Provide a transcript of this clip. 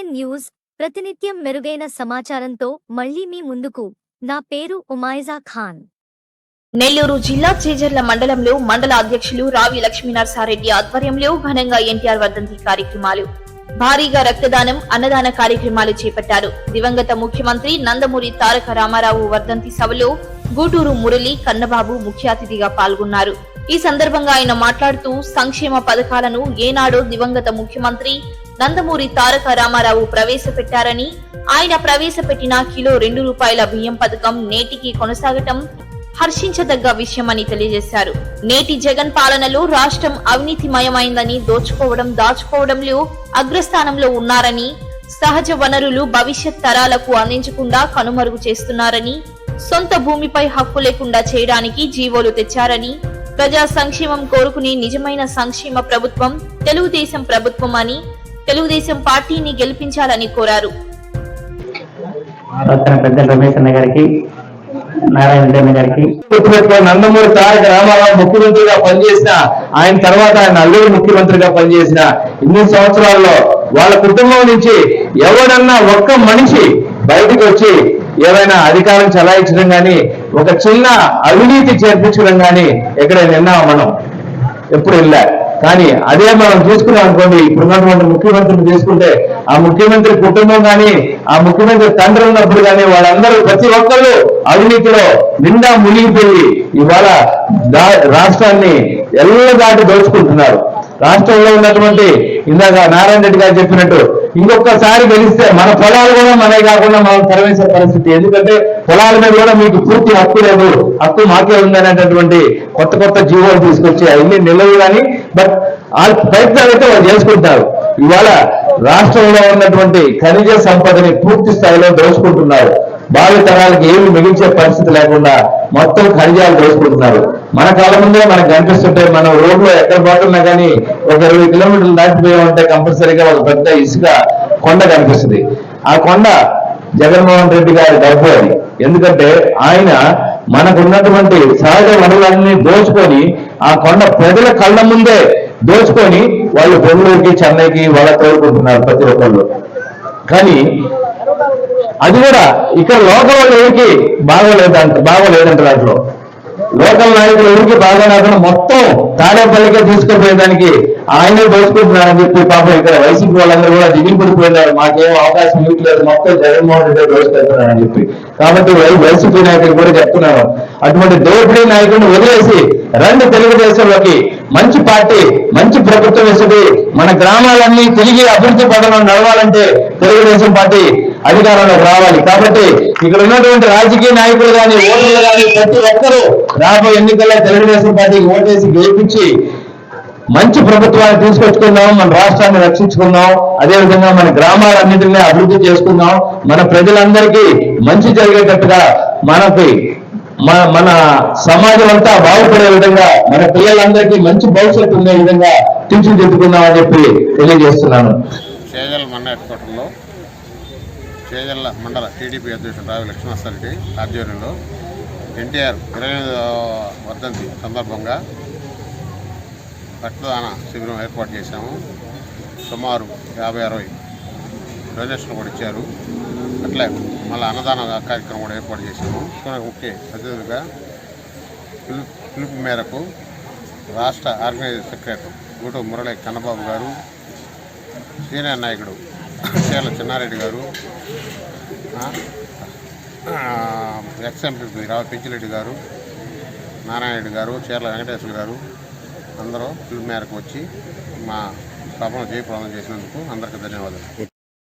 LCN news ప్రతినిత్యం మెరుగైన సమాచారంతో మళ్ళీ మీ ముందుకు. నా పేరు ఉమాయిజా ఖాన్. నెల్లూరు జిల్లా చేజర్ల మండలంలో మండల అధ్యక్షులు రావి లక్ష్మీనరసారెడ్డి ఆధ్వర్యంలో ఘనంగా ఎన్టీఆర్ వర్ధంతి కార్యక్రమాలు. భారీగా రక్తదానం అన్నదాన కార్యక్రమాలు చేపట్టారు. దివంగత ముఖ్యమంత్రి నందమూరి తారక రామారావు వర్ధంతి సభలో గూటూరు మురళి కన్నబాబు ముఖ్య అతిథిగా పాల్గొన్నారు. ఈ సందర్భంగా ఆయన మాట్లాడుతూ సంక్షేమ పథకాలను ఏనాడో దివంగత ముఖ్యమంత్రి నందమూరి తారక రామారావు ప్రవేశపెట్టారని ఆయన ప్రవేశపెట్టిన కిలో రెండు రూపాయల బియ్యం పథకం నేటికి కొనసాగటం హర్షించదగ్గ విషయమని తెలియజేశారు. నేటి జగన్ పాలనలో రాష్ట్రం అవినీతిమయమైందని దోచుకోవడం దాచుకోవడంలో అగ్రస్థానంలో ఉన్నారని సహజ వనరులు భవిష్యత్ తరాలకు అందించకుండా కనుమరుగు చేస్తున్నారని సొంత భూమిపై హక్కు లేకుండా చేయడానికి జీవోలు తెచ్చారని ప్రజా సంక్షేమం కోరుకునే నిజమైన సంక్షేమ ప్రభుత్వం తెలుగుదేశం ప్రభుత్వం అని తెలుగుదేశం పార్టీని గెలిపించాలని కోరారు. గారికి నారాయణ రెడ్డి గారికి. నందమూరి తారక రామారావు ముఖ్యమంత్రిగా పనిచేసిన ఆయన తర్వాత ఆయన అల్లుడు ముఖ్యమంత్రిగా పనిచేసిన ఇన్ని సంవత్సరాల్లో వాళ్ళ కుటుంబం నుంచి ఎవడన్నా ఒక్క మనిషి బయటకు వచ్చి ఏమైనా అధికారం చలాయించడం కానీ ఒక చిన్న అవినీతి చేర్పించడం కానీ ఎక్కడైనా విన్నామా మనం ఎప్పుడు వెళ్ళా కానీ అదే మనం చూసుకున్నాం అనుకోండి ఇప్పుడు ఉన్నటువంటి ముఖ్యమంత్రిని తీసుకుంటే ఆ ముఖ్యమంత్రి కుటుంబం కానీ ఆ ముఖ్యమంత్రి తండ్రి ఉన్నప్పుడు కానీ వాళ్ళందరూ ప్రతి ఒక్కళ్ళు అవినీతిలో నిండా మునిగిపోయి ఇవాళ దా- రాష్ట్రాన్ని ఎల్ల దాటి దోచుకుంటున్నారు. రాష్ట్రంలో ఉన్నటువంటి ఇందాక నారాయణ రెడ్డి గారు చెప్పినట్టు ఇంకొకసారి గెలిస్తే మన పొలాలు కూడా మనే కాకుండా మనం తరవేసే పరిస్థితి. ఎందుకంటే పొలాల మీద కూడా మీకు పూర్తి హక్కు లేదు. హక్కు మాకే ఉందనేటటువంటి కొత్త కొత్త జీవోలు తీసుకొచ్చి అవన్నీ నిలవు కానీ బట్ వాళ్ళ ప్రయత్నాలు అయితే వాళ్ళు చేసుకుంటారు. ఇవాళ రాష్ట్రంలో ఉన్నటువంటి ఖనిజ సంపదని పూర్తి స్థాయిలో దోచుకుంటున్నారు. భావి తరాలకు ఏమి మిగిల్చే పరిస్థితి లేకుండా మొత్తం ఖనిజాలు దోచుకుంటున్నారు. మన కాలం ముందే మనకు కనిపిస్తుంటే మనం రోడ్లో ఎక్కడ పోతున్నా కానీ ఒక ఇరవై కిలోమీటర్లు దాటిపోయామంటే కంపల్సరీగా ఒక పెద్ద ఇసుక కొండ కనిపిస్తుంది. ఆ కొండ జగన్మోహన్ రెడ్డి గారి డబ్బు అది. ఎందుకంటే ఆయన మనకు ఉన్నటువంటి సహజ వనరులన్నీ దోచుకొని ఆ కొండ ప్రజల కళ్ళ ముందే దోచుకొని వాళ్ళు బెంగళూరుకి చెన్నైకి వాళ్ళ కోరుకుంటున్నారు ప్రతి ఒక్కళ్ళు. కానీ అది కూడా ఇక్కడ లోకల్ వాళ్ళు బాగోలేదంట బాగోలేదంట దాంట్లో. లోకల్ నాయకులు ఎవరికి బాగోలేకుండా మొత్తం తాడేపల్లికే తీసుకుపోయేదానికి ఆయనే దోచుకుంటున్నారని చెప్పి పాపం ఇక్కడ వైసీపీ వాళ్ళందరూ కూడా దిగిలి పడిపోయినారు. మాకేం అవకాశం ఇవ్వట్లేదు మొత్తం జగన్మోహన్ రెడ్డి దోచుకెళ్తున్నారని చెప్పి. కాబట్టి వైసీపీ నాయకులు కూడా చెప్తున్నారు. అటువంటి దోపిడీ నాయకుడిని వదిలేసి రెండు తెలుగుదేశంలోకి. మంచి పార్టీ మంచి ప్రభుత్వం వేసేది మన గ్రామాలన్నీ తిరిగి అభివృద్ధి పదంలో నడవాలంటే తెలుగుదేశం పార్టీ అధికారంలోకి రావాలి. కాబట్టి ఇక్కడ ఉన్నటువంటి రాజకీయ నాయకులు కానీ ఓటర్లు కానీ ప్రతి ఒక్కరూ రాబోయే ఎన్నికల్లో తెలుగుదేశం పార్టీకి ఓటేసి గెలిపించి మంచి ప్రభుత్వాన్ని తీసుకొచ్చుకుందాం మన రాష్ట్రాన్ని రక్షించుకుందాం. అదేవిధంగా మన గ్రామాలన్నింటినీ అభివృద్ధి చేసుకుందాం. మన ప్రజలందరికీ మంచి జరిగేటట్టుగా మనకి మన మన సమాజం అంతా బాగుపడే విధంగా మన పిల్లలందరికీ మంచి భవిష్యత్తు ఉండే విధంగా తీర్చిదిద్దుకుందాం అని చెప్పి తెలియజేస్తున్నాను. చేజల్ల మండల హెడ్ క్వార్టర్లో చేజల్ల మండల టీడీపీ అధ్యక్షుడు రావి లక్ష్మణారెడ్డి ఆధ్వర్యంలో ఎన్టీఆర్ ఇరవై వర్ధంతి సందర్భంగా రక్తదాన శిబిరం ఏర్పాటు చేశాము. సుమారు యాభై అరవై డొనేషన్లు కూడా ఇచ్చారు. అట్లే మళ్ళీ అన్నదాన కార్యక్రమం కూడా ఏర్పాటు చేశాము. మనకు ముఖ్య అతిథులుగా పిలుపు పిలుపు మేరకు రాష్ట్ర ఆర్గనైజర్ సెక్రటరీ గూటూరు మురళి కన్నబాబు గారు సీనియర్ నాయకుడు చీల చిన్నారెడ్డి గారు ఎక్స్ఎంపీ రావు పెంచిరెడ్డి గారు నారాయణ గారు చీరల వెంకటేశ్వర గారు అందరూ పిలుపు మేరకు వచ్చి మా సభను జయప్రదం చేసినందుకు అందరికీ ధన్యవాదాలు.